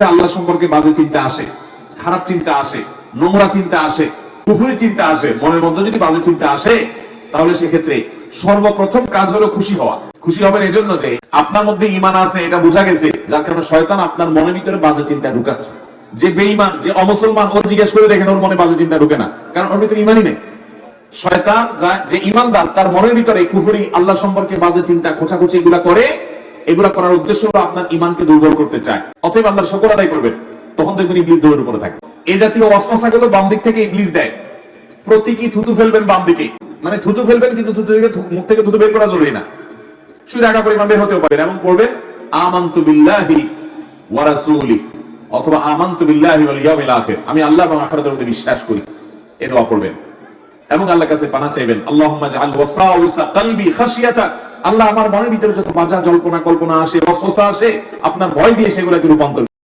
আল্লাহ সম্পর্কে বাজে চিন্তা আসে, খারাপ চিন্তা আসে, নোংরা চিন্তা আসে, কুফুরি চিন্তা আসে, মনের মধ্যে যদি বাজে চিন্তা আসে, তাহলে সেক্ষেত্রে সর্বপ্রথম কাজ হলো খুশি হওয়া। খুশি হবেন এজন্য যে আপনার মধ্যে ইমান আছে, এটা বোঝা গেছে, যার কারণে শয়তান আপনার মনের ভিতরে বাজে চিন্তা ঢুকাচ্ছে। যে বেঈমান, যে অমুসলমান, ও জিজ্ঞেস করে দেখেন, ওর মনে বাজে চিন্তা ঢুকে না। কারণ ওর ভিতরে ইমানই নেই। শয়তান যা- যে ইমানদার তার মনের ভিতরে কুফুরি, আল্লাহ সম্পর্কে বাজে চিন্তা, খোঁচাখুচি এগুলা করে এগুলা করার উদ্দেশ্য হলো আপনার ইমানকে দুর্বল করতে চায়। অতএব আল্লাহর শকর আদায় করবেন তখন দেখবেন ইবলিস দৌড়ের উপরে থাকে। এই জাতীয় অস্ত্রসা গুলো বাম দিক থেকে ইবলিস দেয়। প্রতীকী থুতু ফেলবেন বাম দিকে। মানে থুতু ফেলবেন কিন্তু থুতু থেকে মুখ থেকে থুতু বের করা জরুরি না। টাকা পরিমাণ বের হতেও পারে এমন পড়বেন, আমান্তু বিল্লাহি ওয়া রাসূলি অথবা, আমান্তু বিল্লাহি ওয়াল ইয়াউমিল আখির আমি আল্লাহ এবং আখিরাতের প্রতি বিশ্বাস করি। পড়বেন। এবং আল্লাহর কাছে পানা চাইবেন, আল্লাহুম্মা জাআল কলবি খাশিয়াতা আল্লাহ আমার মনের ভিতরে যত বাজা জল্পনা কল্পনা আসে অসা আসে, আপনার ভয় দিয়ে সেগুলোকে রূপান্তর